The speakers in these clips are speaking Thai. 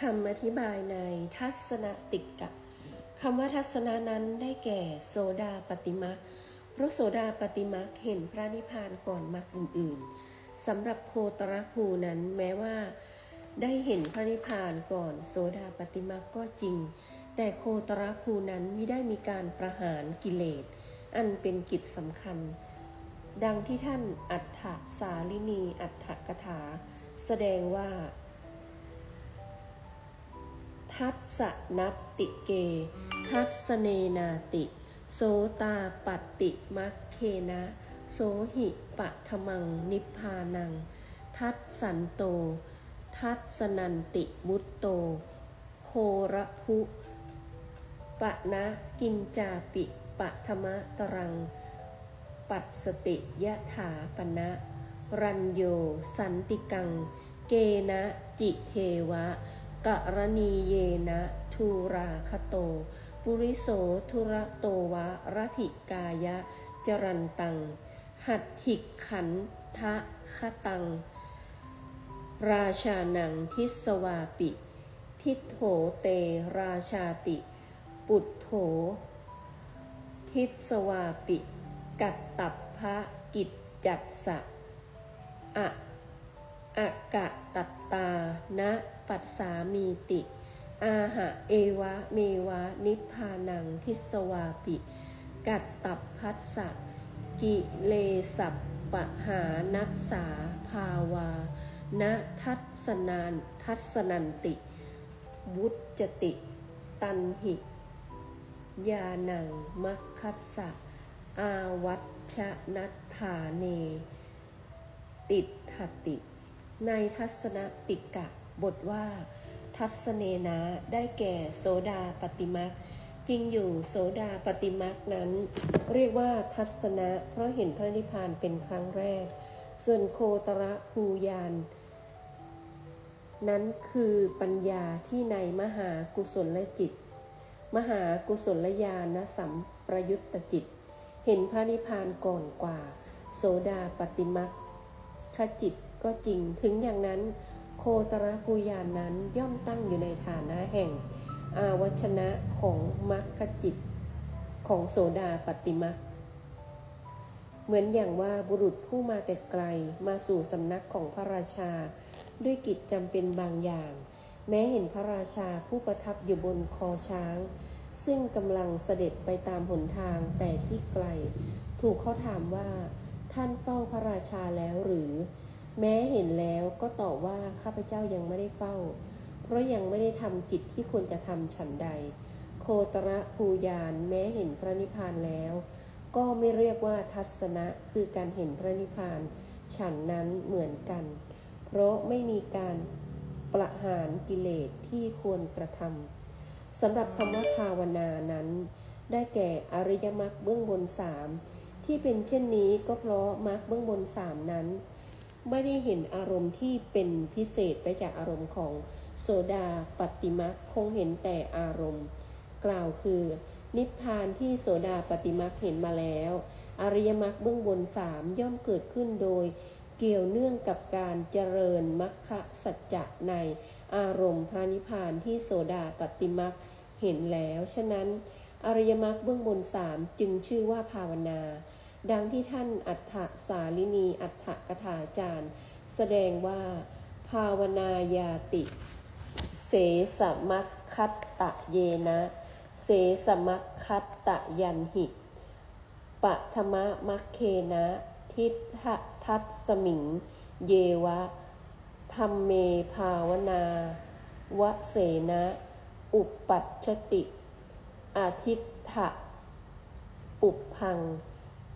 คำอธิบายในทัศนติกะคำว่าทัศนะนั้นได้แก่โสดาปฏิมักเพราะโสดาปฏิมักเห็นพระนิพพานก่อนมรรคอื่นๆสำหรับโคตรภูนั้นแม้ว่า ได้เห็นพระนิพพานก่อนโสดาปฏิมักก็จริง แต่โคตรภูนั้นไม่ได้มีการประหารกิเลส อันเป็นกิจสำคัญ ดังที่ท่านอัฏฐสาลินีอัฏฐกถา แสดงว่า ทัศสนัตติเก ทัศเนนาติ โสตาปัตติมัคเคนะ โสหิปะทมังนิพพานัง ทัศสันโต ทัศนันติมุตโตโหระพุปะนะกินจาปิปะธรรมะตรัง ปัสสติยะถาปณะรัญโย สันติกัง เกนะจิเทวะ กะรณีเยนะทูราคโต ปุริโสทุระโตวะรัติกายะ จรันตัง หัตถิขันทะคตัง ราชานังทิสวาปิ ทิโถเตราชาติ ปุตโถ ทิสวาปิ กัตตับพระกิจจัตสะอะอะกะตัตตา นะปัสสามีติ อาหะเอวะเมวะ นิพพานังทิสวาปิ กัตตับพัสสะกิเลสัปปะหานักษาภาวานะทัศนานทัศนันติ วุจติ ตันหิยานังมัคคัสสะอาวัชนัตถาเน ติดทติ ในทัศนติกะ บทว่า ทัศเนนะได้แก่โสดาปฏิมักจริงอยู่โสดาปฏิมักนั้น เรียกว่าทัศนะ เพราะเห็นพระนิพพานเป็นครั้งแรก ส่วนโคตรภูยานนั้นคือปัญญาที่ในมหากุศลจิต มหากุศลญาณสัมประยุตตจิต เห็นพระนิพพานก่อนกว่า โสดาปฏิมักขจิตก็จริงถึงอย่างนั้น โคตรภูยานนั้นย่อมตั้งอยู่ในฐานะแห่ง อาวัชนะของมัคคจิตของโสดาปฏิมักเหมือนอย่างว่าบุรุษผู้มาแต่ไกลมาสู่สำนักของพระราชา ด้วยกิจจำเป็นบางอย่าง แม้เห็นพระราชาผู้ประทับอยู่บนคอช้าง ซึ่งกำลังเสด็จไปตามหนทางแต่ที่ไกล ถูกเขาถามว่าท่านเฝ้าพระราชาแล้วหรือ แม้เห็นแล้วก็ตอบว่าข้าพเจ้ายังไม่ได้เฝ้า เพราะยังไม่ได้ทำกิจที่ควรจะทำฉันใด โคตระภูยานแม้เห็นพระนิพพานแล้ว ก็ไม่เรียกว่าทัศนะคือการเห็นพระนิพพาน ฉันนั้นเหมือนกัน เพราะไม่มีการประหารกิเลสที่ควรกระทำสำหรับคำว่าภาวนานั้น ได้แก่อริยมรรคเบื้องบนสามที่เป็นเช่นนี้ก็เพราะมรรคเบื้องบนสามนั้น ไม่ได้เห็นอารมณ์ที่เป็นพิเศษไปจากอารมณ์ของโสดาปฏิมักคงเห็นแต่อารมณ์ กล่าวคือ นิพพานที่โสดาปฏิมักเห็นมาแล้ว อริยมรรคเบื้องบนสามย่อมเกิดขึ้นโดย เกี่ยวเนื่องกับการเจริญมรรคสัจจะในอารมณ์พระนิพพานที่โสดาปฏิมักเห็นแล้ว ฉะนั้น อริยมรรคเบื้องบนสามจึงชื่อว่าภาวนา ดังที่ท่านอัฏฐสาลินีอัฏฐกถาจารย์ แสดงว่า ภาวนายาติ เสสมัคคัตตะเยนะ เสสมัคคัตตะยันหิปัทมะมัคเคนะ ทิฏฐทัตสมิง เยวะธรรมเมภาวนาวะเสนะ อุปปัชชติอาทิตถะอุปพัง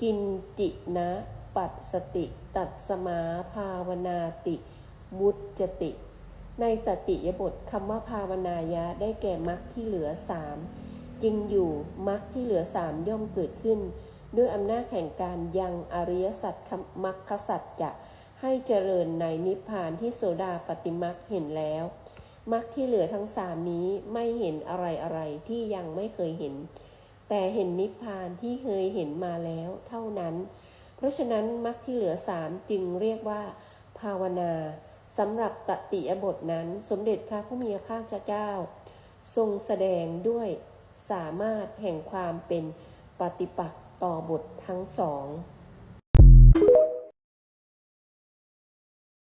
กินจินะปัสสติ ตัดสมาภาวนาติวุจติ ในตติยบทคำว่าภาวนายะได้แก่มรรคที่เหลือสามจริงอยู่มรรคที่เหลือสามย่อมเกิดขึ้น ด้วยอำนาจแห่งการยังอริยสัจมรรคสัจจะให้เจริญในนิพพานที่โสดาปฏิมรรคเห็นแล้วมรรคที่เหลือทั้งสามนี้ไม่เห็นอะไรอะไรที่ยังไม่เคยเห็น แต่เห็นนิพพานที่เคยเห็นมาแล้วเท่านั้น เพราะฉะนั้นมรรคที่เหลือสามจึงเรียกว่า ภาวนาสำหรับตติยบทนั้นสมเด็จพระผู้มีพระภาคเจ้า ทรงแสดงด้วยสามารถแห่งความเป็นปฏิปักษ์ต่อบททั้งสอง